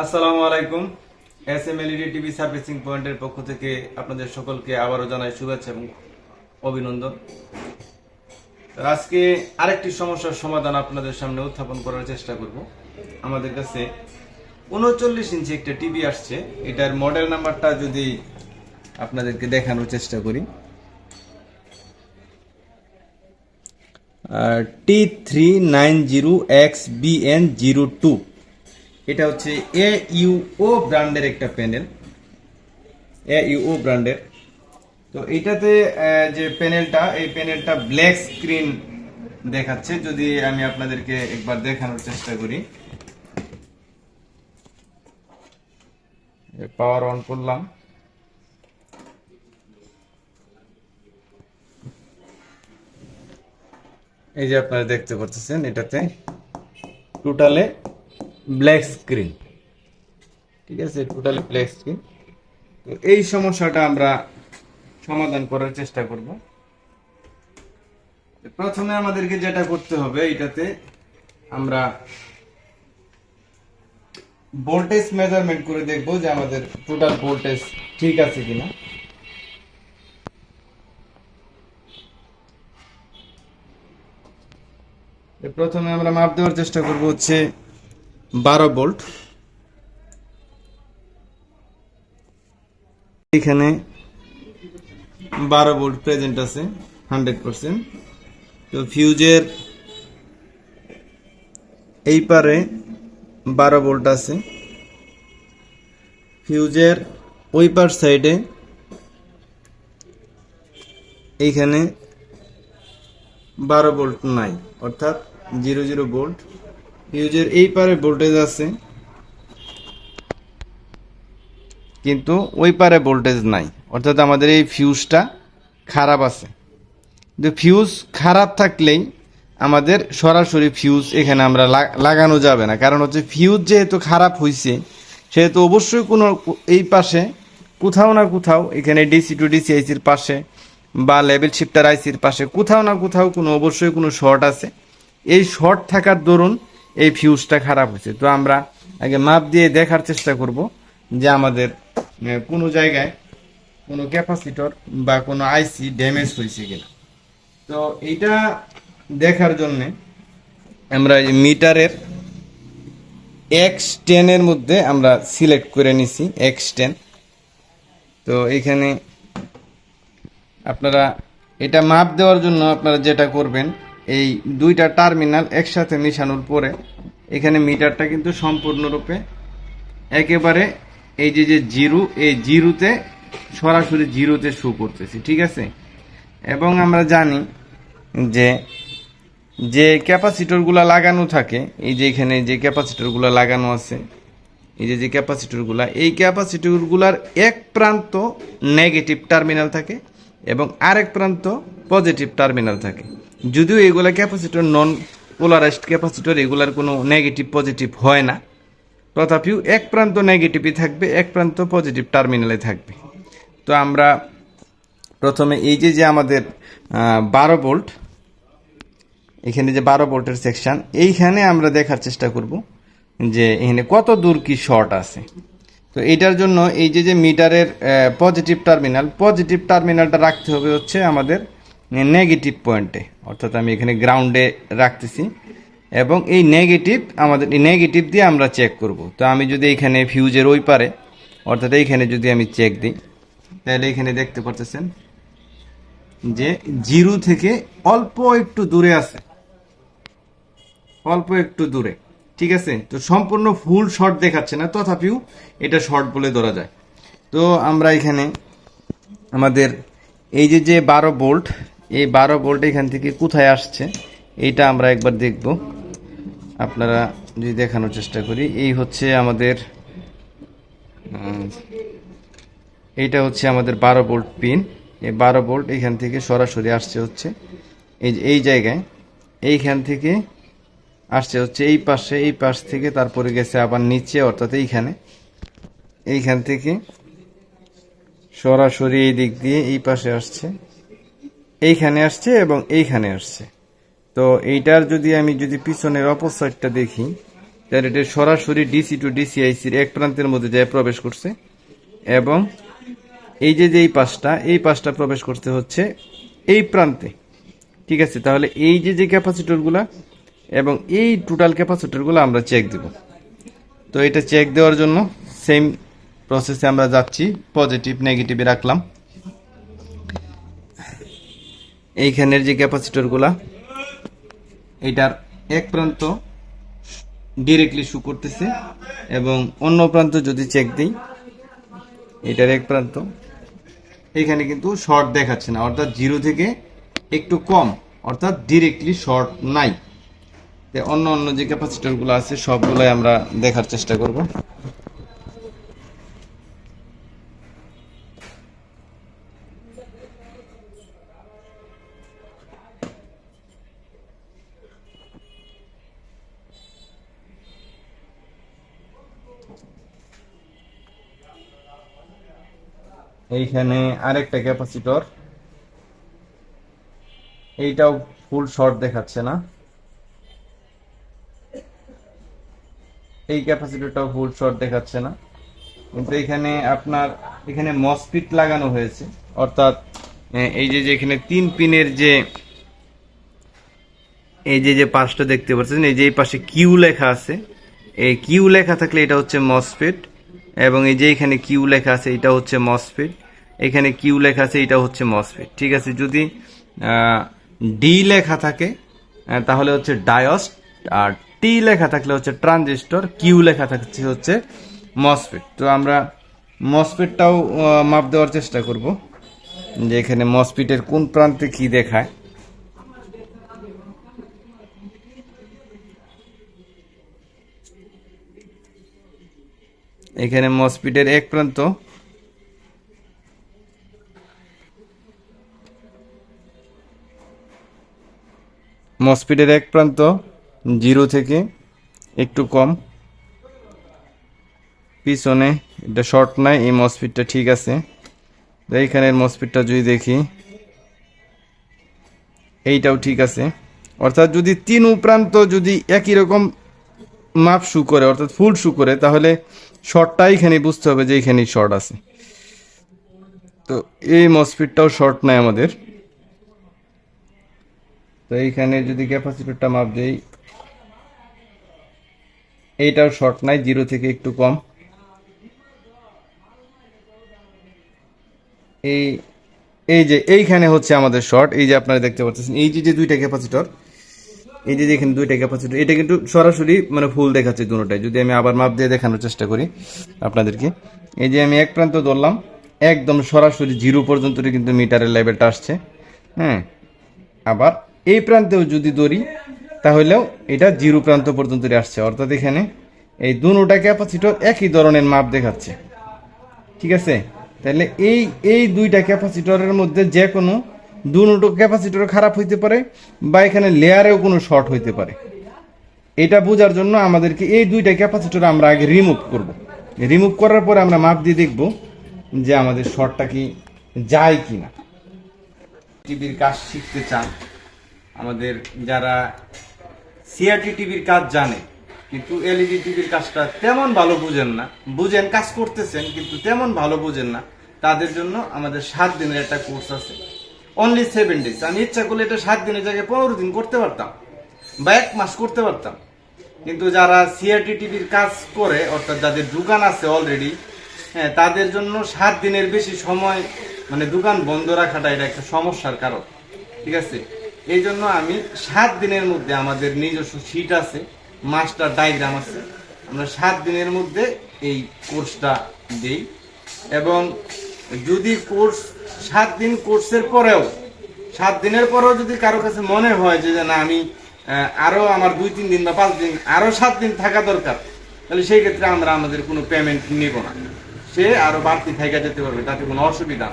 আসসালামু আলাইকুম। S M LED TV servicing পয়েন্টের পক্ষ থেকে আপনাদের সকলকে আবারও জানাই শুভেচ্ছা এবং অভিনন্দন। আজকে আরেকটি সমস্যার সমাধান আপনাদের সামনে উত্থাপন করার চেষ্টা করব। আমাদের কাছে উনচল্লিশ ইঞ্চি একটা টিভি আসছে। এটার মডেল নাম্বারটা যদি আপনাদেরকে দেখানোর চেষ্টা করি। T three nine zero X BN zero two এটা হচ্ছে এ ইউও ব্র্যান্ডের একটা প্যানেল। এ ইউও ব্র্যান্ডের। তো এইটাতে আহ, যে প্যানেলটা এই প্যানেলটা ব্ল্যাক স্ক্রিন দেখাচ্ছে। যদি আমি আপনাদেরকে একবার দেখানোর চেষ্টা করি। পাওয়ার অন করলাম। এই যে আপনারা দেখতে পাচ্ছেন এটাতে। টোটালে ব্ল্যাক স্ক্রিন। ঠিক আছে? টোটালি ব্ল্যাক স্ক্রিন তো এই সমস্যাটা আমরা সমাধান করার চেষ্টা করব। প্রথমে আমাদেরকে যেটা করতে হবে, এটাতে আমরা ভোল্টেজ মেজারমেন্ট করে দেখব যে আমাদের টোটাল ভোল্টেজ ঠিক আছে কিনা। প্রথমে আমরা মাপ দেওয়ার চেষ্টা করব হচ্ছে বারো ভোল্ট এখানে বারো ভোল্ট প্রেজেন্ট আছে, হান্ড্রেড পার্সেন্ট। তো ফিউজের এই পারে বারো ভোল্ট আছে। ফিউজের ওই পার সাইডে এইখানে বারো ভোল্ট নাই, অর্থাৎ জিরো জিরো ভোল্ট ফিউজের এই পারে ভোল্টেজ আছে। কিন্তু ওই পারে ভোল্টেজ নাই। অর্থাৎ আমাদের এই ফিউজটা খারাপ আছে। কিন্তু ফিউজ খারাপ থাকলেই আমাদের সরাসরি ফিউজ এখানে আমরা লাগানো যাবে না। কারণ হচ্ছে ফিউজ যেহেতু খারাপ হয়েছে সেহেতু অবশ্যই কোনো এই পাশে কোথাও না কোথাও, এখানে ডিসি টু ডিসি আইসির পাশে বা লেভেল শিফটার আইসির পাশে কোথাও না কোথাও কোনো, অবশ্যই কোনো শর্ট আছে। এই শর্ট থাকার দরুন এই ফিউজটা খারাপ হয়েছে। তো আমরা আগে মাপ দিয়ে দেখার চেষ্টা করব যে আমাদের কোনো জায়গায় কোনো ক্যাপাসিটর বা কোনো আইসি ড্যামেজ হয়েছে কিনা। তো এইটা দেখার জন্যে আমরা এই মিটারের এক্স টেনের মধ্যে আমরা সিলেক্ট করে নিছি এক্স টেন তো এখানে আপনারা এটা মাপ দেওয়ার জন্য আপনারা যেটা করবেন এই দুইটা টার্মিনাল একসাথে মিশানোর পরে এখানে মিটারটা কিন্তু সম্পূর্ণরূপে একেবারে এই যে যে জিরো, এই জিরোতে সরাসরি জিরোতে শো করতেছি, ঠিক আছে? এবং আমরা জানি যে যে ক্যাপাসিটরগুলো লাগানো থাকে, এই যে এখানে যে ক্যাপাসিটরগুলো লাগানো আছে, এই যে যে ক্যাপাসিটরগুলা, এই ক্যাপাসিটরগুলার এক প্রান্ত নেগেটিভ টার্মিনাল থাকে এবং আরেক প্রান্ত পজিটিভ টার্মিনাল থাকে। যদিও এগুলা ক্যাপাসিটর নন পোলারাইজড ক্যাপাসিটর এগুলার কোনো নেগেটিভ পজিটিভ হয় না। তথাপিও এক প্রান্ত নেগেটিভই থাকবে, এক প্রান্ত পজিটিভ টার্মিনালে থাকবে। তো আমরা প্রথমে এই যে যে আমাদের বারো ভোল্ট এখানে যে বারো ভোল্টের সেকশন এইখানে আমরা দেখার চেষ্টা করব যে এখানে কত দূর কি শর্ট আছে। তো এটার জন্য এই যে যে মিটারের পজিটিভ টার্মিনাল পজিটিভ টার্মিনালটা রাখতে হবে হচ্ছে আমাদের নেগেটিভ পয়েন্টে অর্থাৎ আমি এখানে গ্রাউন্ডে রাখতেছি। এবং এই নেগেটিভ আমাদের, এই নেগেটিভ দিয়ে আমরা চেক করব। তো আমি যদি এখানে ফিউজের ওই পারে, অর্থাৎ এইখানে যদি আমি চেক দিই, তাহলে এখানে দেখতে পারতেছেন যে জিরো থেকে অল্প একটু দূরে আছে। অল্প একটু দূরে, ঠিক আছে? তো সম্পূর্ণ ফুল শর্ট দেখাচ্ছে না, তথাপিও এটা শর্ট বলে ধরা যায়। তো আমরা এখানে আমাদের এই যে যে বারো বোল্ট এই বারো বোল্ট এখান থেকে কোথায় আসছে, এইটা আমরা একবার দেখব। আপনারা যদি দেখানোর চেষ্টা করি, এই হচ্ছে আমাদের এইটা হচ্ছে আমাদের বারো বোল্ট পিন এই বারো বোল্ট এখান থেকে সরাসরি আসছে হচ্ছে, এই এই জায়গায়। এইখান থেকে আসছে হচ্ছে এই পাশে, এই পাশ থেকে তারপরে গেছে আবার নিচে, অর্থাৎ এইখানে। এইখান থেকে সরাসরি এই দিক দিয়ে এই পাশে আসছে। এইখানে আসছে এবং এইখানে আসছে। তো এইটার যদি আমি যদি পিছনের অপর সাইডটা দেখি, তাহলে এটা সরাসরি ডিসি টু ডিসিআইসির এক প্রান্তের মধ্যে যায় প্রবেশ করছে এবং এই যে এই পাশটা এই পাশটা প্রবেশ করতে হচ্ছে এই প্রান্তে। ঠিক আছে? তাহলে এই যে যে ক্যাপাসিটরগুলা এবং এই টোটাল ক্যাপাসিটরগুলো আমরা চেক দেব। তো এটা চেক দেওয়ার জন্য সেম প্রসেসে আমরা যাচ্ছি পজিটিভ নেগেটিভে রাখলাম। এইখানের যে ক্যাপাসিটরগুলা, এটার এক প্রান্ত ডিরেক্টলি শু করতেছে এবং অন্য প্রান্ত যদি চেক দিই, এটার এক প্রান্ত, এখানে কিন্তু শর্ট দেখাচ্ছে না, অর্থাৎ জিরো থেকে একটু কম, অর্থাৎ ডিরেক্টলি শর্ট নাই। অন্য অন্য যে ক্যাপাসিটরগুলো আছে, সবগুলোই আমরা দেখার চেষ্টা করব। এইখানে আরেকটা ক্যাপাসিটর। এইটাও ফুল শর্ট দেখাচ্ছে না। এই ক্যাপাসিটরটাও ফুল শর্ট দেখাচ্ছে না। কিন্তু এখানে আপনার, এখানে মসফিট লাগানো হয়েছে। অর্থাৎ এই যে এখানে তিন পিনের যে, এই যে যে পাশটা দেখতে পাচ্ছেন, এই যে এই পাশে কিউ লেখা আছে। এই কিউ লেখা থাকলে এটা হচ্ছে মসফিট এবং এই যে এখানে কিউ লেখা আছে, এটা হচ্ছে মসফিট এখানে কিউ লেখা আছে, এটা হচ্ছে মসফিট ঠিক আছে, যদি ডি লেখা থাকে তাহলে হচ্ছে ডায়স আর টি লেখা থাকলে হচ্ছে ট্রানজিস্টর কিউ লেখা থাকছে হচ্ছে মসফিট তো আমরা মসফিটটাও মাপ দেওয়ার চেষ্টা করব যে এখানে মসফিটের কোন প্রান্তে কি দেখায়। এখানে মসফিটের এক প্রান্ত। মসফিটের এক প্রান্ত, জিরো থেকে একটু কম। পিছনে, এটা শর্ট নাই, এই মসফিটটা ঠিক আছে। এইখানের মসফিটটা যদি দেখি, এইটাও ঠিক আছে। অর্থাৎ যদি তিন প্রান্ত যদি একই রকম মাপ শু করে, অর্থাৎ ফুল শু করে, তাহলে শর্টটা এখানে বুঝতে হবে যে এখানেই শর্ট আছে। তো এই মসফিটটাও শর্ট নাই আমাদের। তো এইখানে যদি ক্যাপাসিটরটা মাপ দেই, এইটাও শর্ট নাই জিরো থেকে একটু কম। এই এই যে এইখানে হচ্ছে আমাদের শর্ট এই যে আপনারা দেখতে পাচ্ছেন, এই যে যে দুইটা ক্যাপাসিটর এই যে এখানে দুইটা ক্যাপাসিটর এটা কিন্তু সরাসরি মানে ফুল দেখাচ্ছে দুটোটাই যদি আমি আবার মাপ দিয়ে দেখানোর চেষ্টা করি আপনাদেরকে। এই যে আমি এক প্রান্ত ধরলাম, একদম সরাসরি জিরো পর্যন্ত কিন্তু মিটারের লেভেলটা আসছে। হ্যাঁ আবার এই প্রান্তেও যদি ধরি, তাহলেও এটা জিরো প্রান্ত পর্যন্ত আসছে। অর্থাৎ এখানে এই দুটা ক্যাপাসিটর একই ধরনের মাপ দেখাচ্ছে। ঠিক আছে? তাহলে এই এই দুইটা ক্যাপাসিটরের মধ্যে যে কোনো দুটো ক্যাপাসিটর খারাপ হইতে পারে বা এখানে লেয়ারেও কোনো শর্ট হইতে পারে। এটা বোঝার জন্য আমাদেরকে এই দুইটা ক্যাপাসিটর আমরা আগে রিমুভ করব। রিমুভ করার পরে আমরা মাপ দিয়ে দেখব যে আমাদের শর্টটা কি যায় কি না টিভির কাজ শিখতে চান, আমাদের যারা সিআরটি টিভির কাজ জানে, কিন্তু এলইডি টিভির কাজটা তেমন ভালো বুঝেন না, বুঝেন, কাজ করতেছেন, কিন্তু তেমন ভালো বুঝেন না, তাদের জন্য আমাদের সাত দিনের একটা কোর্স আছে। অনলি সেভেন ডেজ আমি ইচ্ছা করলে এটা সাত দিনের জায়গায় পনেরো দিন করতে পারতাম। বা এক মাস করতে পারতাম। কিন্তু যারা সিআরটি টিভির কাজ করে, অর্থাৎ যাদের দোকান আছে অলরেডি হ্যাঁ তাদের জন্য সাত দিনের বেশি সময় মানে দোকান বন্ধ রাখাটা এটা একটা সমস্যার কারণ। ঠিক আছে? এই জন্য আমি সাত দিনের মধ্যে আমাদের নিজস্ব সিট আছে মাস্টার ডায়াগ্রাম আছে। আমরা সাত দিনের মধ্যে এই কোর্সটা দিই। এবং যদি কোর্স সাত দিন কোর্সের পরেও সাত দিনের পরেও যদি কারও কাছে মনে হয় যে না আমি আহ, আরও আমার দুই তিন দিন বা পাঁচ দিন আরও সাত দিন থাকা দরকার তাহলে সেই ক্ষেত্রে আমরা আমাদের কোনো পেমেন্ট নেব না। সে আরও বাড়তি থাকা যেতে পারবে তাতে কোনো অসুবিধা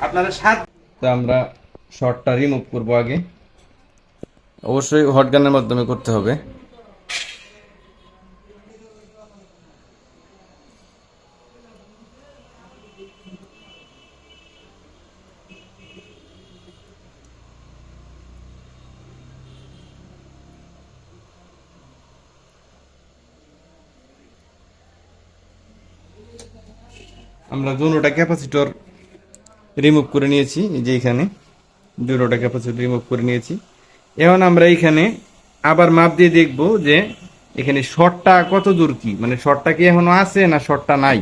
আপনারা সাত তো আমরা শর্টটা রিমুভ করব আগে। অবশ্যই হটগানের মাধ্যমে করতে হবে। আমরা দুটোটা ক্যাপাসিটর রিমুভ করে নিয়েছি যে এখানে। দুটোটা ক্যাপাসিটর রিমুভ করে নিয়েছি। এখন আমরা এইখানে আবার মাপ দিয়ে দেখব যে এখানে শর্টটা কত দূর কি? মানে শর্টটা কি এখনও আছে না শর্টটা নাই?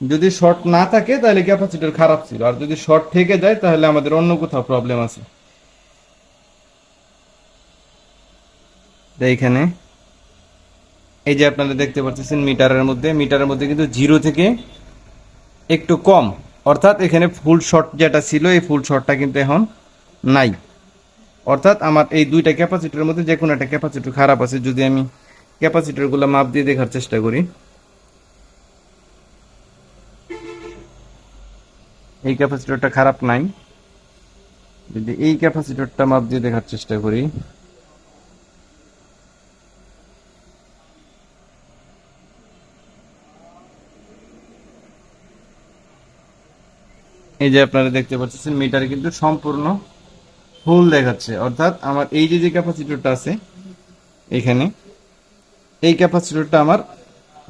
যদি শর্ট না থাকে, তাহলে ক্যাপাসিটর খারাপ ছিল। আর যদি শর্ট থেকে যায়, তাহলে আমাদের অন্য কোথাও প্রবলেম আছে। এইখানে এই যে আপনারা দেখতে পাচ্ছেন মিটারের মধ্যে মিটারের মধ্যে কিন্তু জিরো থেকে একটু কম। অর্থাৎ এখানে ফুল শর্ট যেটা ছিল, এই ফুল শর্টটা কিন্তু এখন নাই। অর্থাৎ আমার এই দুইটা ক্যাপাসিটরের মধ্যে যে কোনো একটা ক্যাপাসিটর খারাপ আছে, যদি আমি ক্যাপাসিটরগুলো মাপ দিয়ে দেখার চেষ্টা করি। এই ক্যাপাসিটরটা খারাপ নাই। যদি এই ক্যাপাসিটরটা মাপ দিয়ে দেখার চেষ্টা করি। এই যে আপনারা দেখতে পাচ্ছেন মিটারে কিন্তু সম্পূর্ণ ফুল দেখাচ্ছে। অর্থাৎ আমার এই যে যে ক্যাপাসিটরটা আছে, এখানে, এই ক্যাপাসিটরটা আমার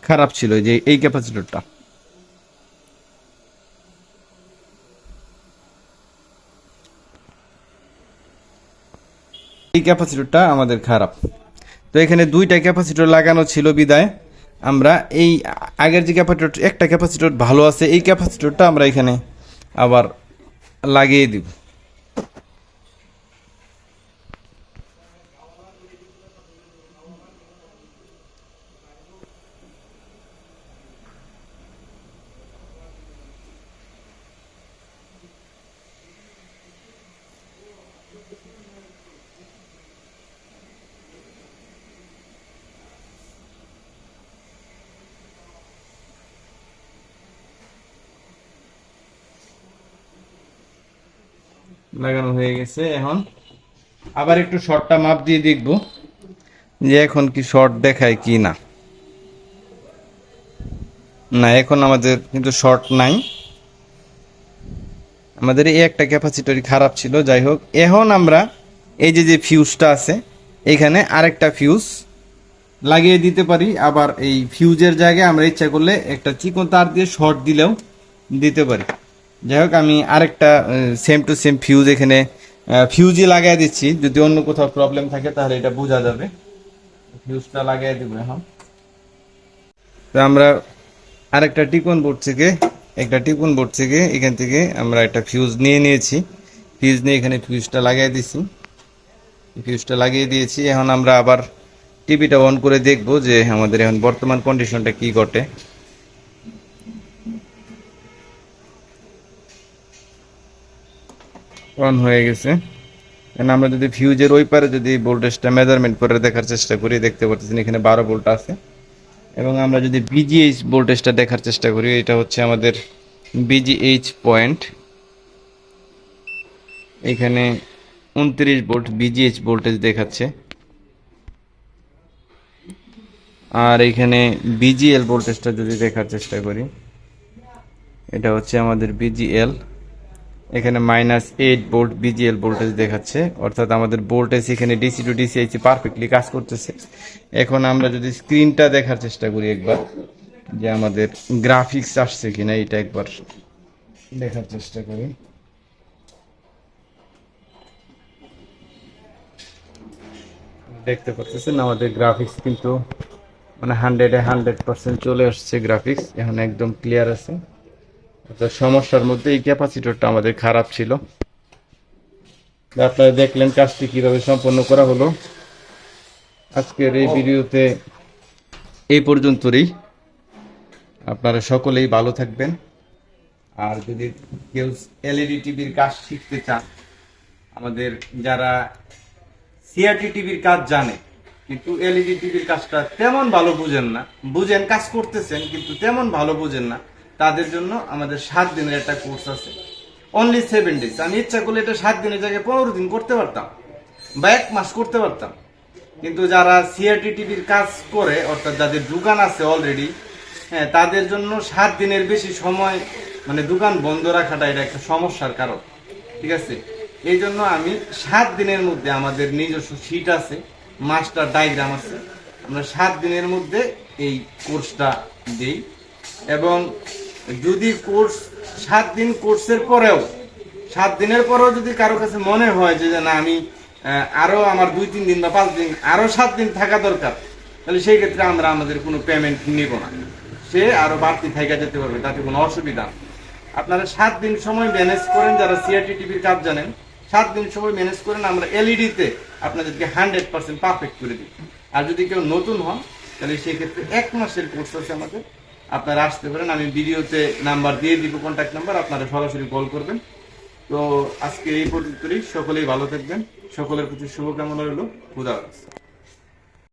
খারাপ ছিল যে, এই ক্যাপাসিটরটা এই ক্যাপাসিটরটা আমাদের খারাপ। তো এখানে দুইটা ক্যাপাসিটর লাগানো ছিল বিদায়। আমরা এই আগের যে ক্যাপাসিটর একটা ক্যাপাসিটর ভালো আছে, এই ক্যাপাসিটরটা আমরা এখানে আবার লাগিয়ে দিব লাগানো হয়ে গেছে এখন। আবার একটু শর্টটা মাপ দিয়ে দেখব যে এখন কি শর্ট দেখায় কি না। না, এখন আমাদের কিন্তু শর্ট নাই। আমাদের এই একটা ক্যাপাসিটরি খারাপ ছিল, যাই হোক। এখন আমরা এই যে যে ফিউজটা আছে, এখানে আরেকটা ফিউজ লাগিয়ে দিতে পারি। আবার এই ফিউজের জায়গায় আমরা ইচ্ছা করলে একটা চিকন তার দিয়ে শর্ট দিলেও দিতে পারি। যাই হোক আমি আরেকটা সেম টু সেম ফিউজ এখানে ফিউজই লাগাই দিচ্ছি। যদি অন্য কোথাও প্রবলেম থাকে, তাহলে এটা বোঝা যাবে। ফিউজটা লাগাই দেবো এখন। তো আমরা আরেকটা টিকন বোর্ড থেকে, একটা টিকন বোর্ড থেকে, এখান থেকে আমরা একটা ফিউজ নিয়ে নিয়েছি। ফিউজ নিয়ে এখানে ফিউজটা লাগিয়ে দিছি। ফিউজটা লাগিয়ে দিয়েছি। এখন আমরা আবার টিভিটা অন করে দেখব যে আমাদের এখন বর্তমান কন্ডিশনটা কি ঘটে। অন হয়ে গেছে। এখন আমরা যদি ফিউজের ওই পারে যদি ভোল্টেজটা মেজারমেন্ট করে দেখার চেষ্টা করি, দেখতে পাচ্ছেন এখানে বারো ভোল্ট আছে। এবং আমরা যদি বিজিএইচ ভোল্টেজটা দেখার চেষ্টা করি, এটা হচ্ছে আমাদের বিজিএইচ পয়েন্ট এখানে উনত্রিশ ভোল্ট বিজিএইচ ভোল্টেজ দেখাচ্ছে। আর এখানে বিজিএল ভোল্টেজটা যদি দেখার চেষ্টা করি, এটা হচ্ছে আমাদের বিজিএল এখানে minus eight volt VGL voltage দেখাচ্ছে। অর্থাৎ আমাদের ভোল্টেজ এখানে ডিসি টু ডিসি এইচি পারফেক্টলি কাজ করতেছে। এখন আমরা যদি স্ক্রিনটা দেখার চেষ্টা করি একবার, যে আমাদের গ্রাফিক্স আসছে কিনা, এটা একবার দেখার চেষ্টা করি। দেখতে পাচ্ছেন, আমাদের গ্রাফিক্স কিন্তু মানে হান্ড্রেডে হান্ড্রেড পার্সেন্ট চলে আসছে গ্রাফিক্স এখন একদম ক্লিয়ার আছে। অর্থাৎ সমস্যার মধ্যে এই ক্যাপাসিটরটা আমাদের খারাপ ছিল। আপনারা দেখলেন কাজটি কীভাবে সম্পন্ন করা হলো। আজকের এই ভিডিওতে এই পর্যন্তই। আপনারা সকলেই ভালো থাকবেন। আর যদি কেউ এলইডি টিভির কাজ শিখতে চান, আমাদের যারা সিআরটি টিভির কাজ জানে, কিন্তু এলইডি টিভির কাজটা তেমন ভালো বুঝেন না, বুঝেন কাজ করতেছেন, কিন্তু তেমন ভালো বুঝেন না তাদের জন্য আমাদের সাত দিনের একটা কোর্স আছে। অনলি সেভেন ডেজ আমি ইচ্ছা করলে এটা সাত দিনের জায়গায় পনেরো দিন করতে পারতাম বা এক মাস করতে পারতাম। কিন্তু যারা সিআরটি টিভির কাজ করে, অর্থাৎ যাদের দোকান আছে অলরেডি হ্যাঁ তাদের জন্য সাত দিনের বেশি সময় মানে দোকান বন্ধ রাখাটা এটা একটা সমস্যার কারণ। ঠিক আছে? এই জন্য আমি সাত দিনের মধ্যে আমাদের নিজস্ব সিট আছে মাস্টার ডায়াগ্রাম আছে। আমরা সাত দিনের মধ্যে এই কোর্সটা দিই। এবং যদি কোর্স সাত দিন কোর্সের পরেও সাত দিনের পরেও যদি কারও কাছে মনে হয় যে না আমি আহ, আরও আমার দুই তিন দিন বা পাঁচ দিন আরও সাত দিন থাকা দরকার তাহলে সেই ক্ষেত্রে আমরা আমাদের কোনো পেমেন্ট নিব না। সে আরও বাড়তি থাকা যেতে পারবে তাতে কোনো অসুবিধা আপনারা সাত দিন সময় ম্যানেজ করেন যারা সিআরটি টিভির কাজ জানেন সাত দিন সময় ম্যানেজ করেন আমরা এলইডি তে আপনাদেরকে হান্ড্রেড পার্সেন্ট পারফেক্ট করে দিই আর যদি কেউ নতুন হন তাহলে সেই ক্ষেত্রে এক মাসের কোর্স আছে আমাদের আপনারা আসতে পারেন, আমি ভিডিওতে নাম্বার দিয়ে দিব কন্ট্যাক্ট নাম্বার আপনারা সরাসরি কল করবেন তো আজকে এই পর্যন্তই, সকলেই ভালো থাকবেন, সকলের প্রতি শুভকামনা রইল, খুদা।